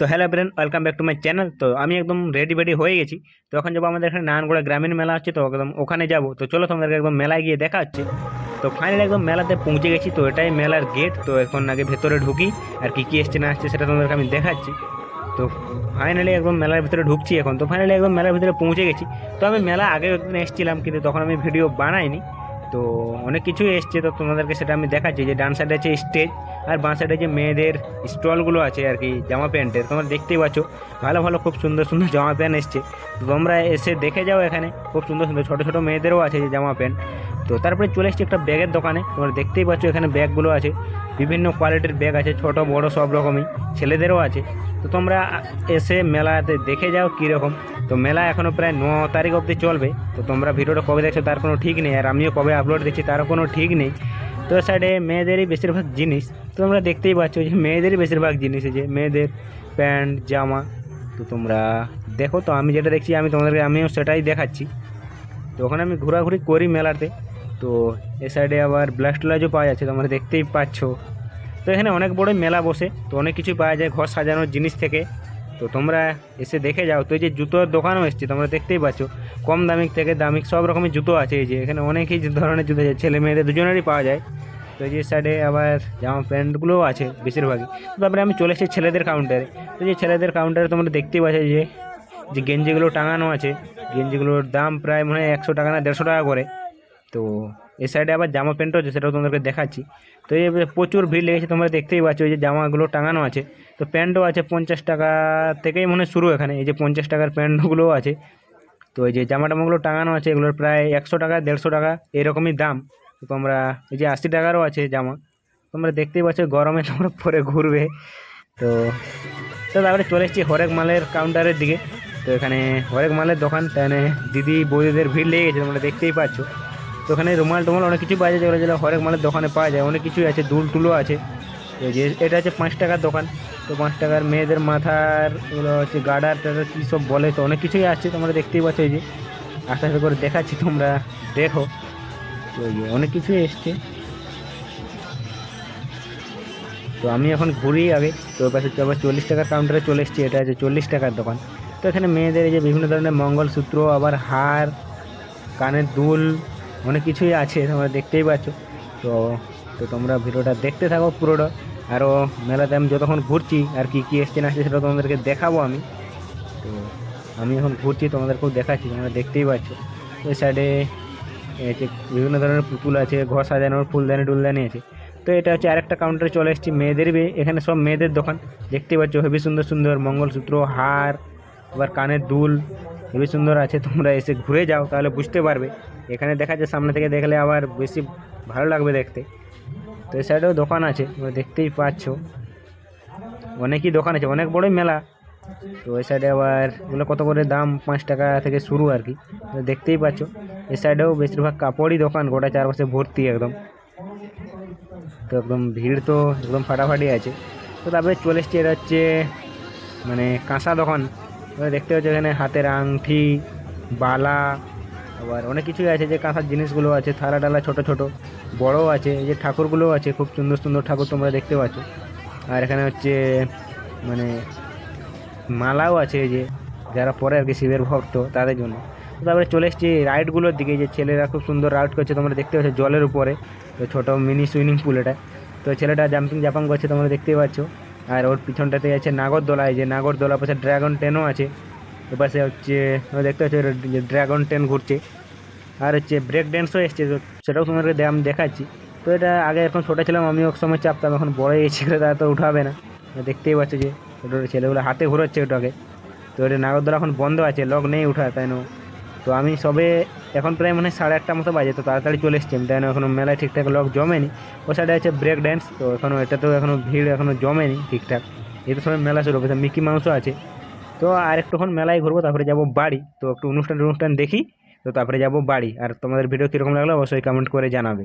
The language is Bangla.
তো hello brain welcome back to my channel তো আমি একদম রেডি বেডি হয়ে গেছি। তো এখন যাব আমাদের এখানে নারায়ণগড়া গ্রামীণ মেলা হচ্ছে, তো একদম ওখানে যাব। তো চলো তোমাদেরকে একদম মেলায় গিয়ে দেখা হচ্ছে। তো ফাইনালি একদম মেলাতে পৌঁছে গেছি, তো এটাই মেলার গেট তো এখন আগে ভেতরে ঢুকি, আর কী কী এসছে না আসছে সেটা তোমাদেরকে আমি দেখাচ্ছি। তো ফাইনালি একদম মেলার ভিতরে ঢুকছি এখন। তো ফাইনালি একদম মেলার ভিতরে পৌঁছে গেছি। তো আমি মেলা আগে একদিন এসেছিলাম, কিন্তু তখন আমি ভিডিও বানাইনি। তো অনেক কিছুই এসছে, তো তোমাদেরকে সেটা আমি দেখাচ্ছি। যে ডান সাইডে আছে স্টেজ আর বাঁ সাইডে যে মেয়েদের স্টলগুলো আছে আর কি, জামা প্যান্টের, তোমরা দেখতেই পাচ্ছ। ভালো ভালো, খুব সুন্দর সুন্দর জামা প্যান্ট এসছে। তোমরা এসে দেখে যাও এখানে, খুব সুন্দর সুন্দর, ছোটো ছোটো মেয়েদেরও আছে যে জামা প্যান্ট। তো তারপরে চলে এসেছি একটা ব্যাগের দোকানে। তোমরা দেখতেই পাচ্ছ এখানে ব্যাগগুলো আছে। বিভিন্ন কোয়ালিটির ব্যাগ আছে, ছোট, বড়, সব রকমই। ছেলেদেরও আছে। তো তোমরা এসে মেলাতে দেখে যাও কীরকম। তো মেলা এখনও প্রায় ন তারিখ অবধি চলবে। তো তোমরা ভিডিওটা কবে দেখছ তার কোনো ঠিক নেই। আর আমিও কবে আপলোড দিচ্ছি তারও কোনো ঠিক নেই। তো সাইডে মেয়েদেরই বেশিরভাগ জিনিস। তো তোমরা দেখতেই পাচ্ছ যে মেয়েদেরই বেশিরভাগ জিনিস আছে মেয়েদের প্যান্ট, জামা। তো তোমরা দেখো তো, আমি যেটা দেখছি, আমি তোমাদেরকে, আমিও সেটাই দেখাচ্ছি। তো ওখানে আমি ঘোরাঘুরি করি মেলাতে। তো এ সাইডে আবার ব্লাস্ট লাইজও পাওয়া যাচ্ছে তোমরা দেখতেই পাচ্ছ। তো এখানে অনেক বড় মেলা বসে, তো অনেক কিছু পাওয়া যায় ঘর সাজানোর জিনিস থেকে। তো তোমরা এসে দেখে যাও, তো এই যে জুতোর দোকানও এসছে, তোমরা দেখতেই পাচ্ছ। কম দামিক থেকে দামিক, সব রকমের জুতো আছে এই যে, এখানে অনেকই ধরনের জুতো আছে, ছেলে মেয়েদের দুজনেরই পাওয়া যায়। তো এই যে সাইডে আবার জামা প্যান্টগুলোও আছে বেশিরভাগই। তারপরে আমি চলে এসেছি ছেলেদের কাউন্টারে তো যে ছেলেদের কাউন্টারে তোমরা দেখতেই পাচ্ছ যে যে গেঞ্জিগুলো টাঙানো আছে, গেঞ্জিগুলোর দাম প্রায় মনে হয় একশো টাকা না দেড়শো টাকা করে। তো এই সাইডে আবার জামা প্যান্টও আছে, সেটাও তোমাদেরকে দেখাচ্ছি। তো এই প্রচুর ভিড় লেগেছে, তোমরা দেখতেই পাচ্ছ, এই যে জামাগুলো টাঙানো আছে। তো প্যান্টও আছে পঞ্চাশ টাকা থেকেই মনে শুরু এখানে, এই যে পঞ্চাশ টাকার প্যান্টগুলোও আছে। তো এই যে জামা টামাগুলো টাঙানো আছে, এগুলোর প্রায় একশো টাকা, দেড়শো টাকা, এরকমই দাম। তো তোমরা, এই যে আশি টাকারও আছে জামা। তোমরা দেখতেই পাচ্ছ, গরমে তোমরা পরে ঘুরবে। তো তো তারপরে চলে এসেছি হরেক মালের কাউন্টারের দিকে। তো এখানে হরেক মালের দোকান, তাহলে দিদি, বৌদিদের ভিড় লেগে গেছে তোমরা দেখতেই পাচ্ছ। তো ওখানে রুমাল টুমাল অনেক কিছু পাওয়া যায়, যেগুলো যেগুলো হরেক মালের দোকানে পাওয়া যায়। অনেক কিছুই আছে, দুল টুলও আছে। তো যে এটা হচ্ছে পাঁচ টাকার দোকান। তো পাঁচ টাকার মেয়েদের মাথার, এগুলো হচ্ছে গার্ডার টাডার, কী সব বলে তো অনেক কিছুই আসছে, তোমরা দেখতেই পাচ্ছ এই যে। আস্তে আস্তে করে দেখাচ্ছি তোমরা, দেখো। তো অনেক কিছুই এসছে। তো আমি এখন ঘুরি আগে, তো পাশে আবার চল্লিশ টাকার কাউন্টারে চলে এসেছি, এটা হচ্ছে চল্লিশ টাকার দোকান। তো এখানে মেয়েদের এই যে বিভিন্ন ধরনের মঙ্গলসূত্র, আবার হার, কানের দুল অনেক কিছুই আছে তোমরা দেখতেই পাচ্ছ। তো তো তোমরা ভিডিওটা দেখতে থাকো পুরোটা। আরও মেলাতে আমি যতক্ষণ ঘুরছি আর কি কী এসছে না আসছে সেটা তোমাদেরকে দেখাবো আমি। তো, আমি এখন ঘুরছি, তোমাদেরকেও দেখাচ্ছি, তোমরা দেখতেই পাচ্ছ। ওই সাইডে বিভিন্ন ধরনের পুতুল আছে, ঘর সাজানোর ফুলদানি টুলদানি আছে। তো এটা হচ্ছে আরেকটা কাউন্টারে চলে এসেছি, মেয়েদের এখানে সব মেয়েদের দোকান। দেখতেই পাচ্ছ, হেবি সুন্দর সুন্দর মঙ্গলসূত্র, হার, আবার কানের দুল, হেবি সুন্দর আছে। তোমরা এসে ঘুরে যাও, তাহলে বুঝতে পারবে। এখানে দেখা যায় সামনে থেকে দেখলে আবার বেশি ভালো লাগবে দেখতে। তো এই সাইডেও দোকান আছে দেখতেই পাচ্ছ। অনেকই দোকান আছে, অনেক বড়ই মেলা। তো ওই সাইডে আবার এগুলো কত করে দাম? পাঁচ টাকা থেকে শুরু আর কি। তো দেখতেই পাচ্ছ। এই সাইডেও বেশিরভাগ কাপড়ই দোকান, গোটা চারপাশে ভর্তি একদম। তো একদম ভিড় তো একদম ফাটাফাটি আছে। তো তারপরে চলে এসছি, এটা হচ্ছে মানে কাঁসা দোকান। দেখতে পাচ্ছ এখানে হাতের আংটি বালা আবার অনেক কিছুই আছে, যে কাঁসার জিনিসগুলো আছে, থালা টালা ছোটো ছোটো, বড়ও আছে, এই যে ঠাকুরগুলোও আছে, খুব সুন্দর সুন্দর ঠাকুর তোমরা দেখতে পাচ্ছ। আর এখানে হচ্ছে মানে মালাও আছে যে, যারা পরে আর কি শিবের ভক্ত তাদের জন্য। তারপরে চলে এসেছি রাইডগুলোর দিকে যে ছেলেরা খুব সুন্দর রাইড করছে, তোমরা দেখতে পাচ্ছ জলের উপরে, তো ছোটো মিনি সুইমিং পুল এটা। তো ছেলেটা জাম্পিং জাপাং করছে, তোমরা দেখতেই পাচ্ছ। আর ওর পিছনটাতে আছে নাগরদোলা, এই যে নাগরদোলা পাশে ড্রাগন ট্রেনও আছে। এপাশে হচ্ছে দেখতে পাচ্ছ ড্রাগন ট্রেন ঘুরছে। আর হচ্ছে ব্রেক ড্যান্সও এসছে সেটাও তোমাদেরকে আমি দেখাচ্ছি। তো এটা আগে এখন ছোটো ছিলাম আমি এক সময় চাপতাম, এখন বড় এই ছেলে তারা তো উঠাবে না। দেখতেই পাচ্ছ যে, ছোটো ছেলেগুলো হাতে ঘুরোচ্ছে ওটাকে। তো এটা নাগরদোলা এখন বন্ধ আছে লক নেই উঠা তাই না? তো আমি সবে, এখন প্রায় মনে সাড়ে আটটা মতো বাজে, তো তাড়াতাড়ি চলে এসছি তাই না? এখনও মেলায় ঠিকঠাক লক জমেনি। ও সাইডে আছে ব্রেক ড্যান্স তো এখনও এটাতেও এখনও ভিড় এখনও জমেনি ঠিকঠাক। এই সবাই মেলা শুরু হবে মিকি মাউসও আছে। তো আর একটুক্ষণ মেলায় ঘুরবো, তারপরে যাব বাড়ি। তো একটু অনুষ্ঠান অনুষ্ঠান দেখি, তো তারপরে যাব বাড়ি। আর তোমাদের ভিডিও কীরকম লাগল অবশ্যই কমেন্ট করে জানাবে.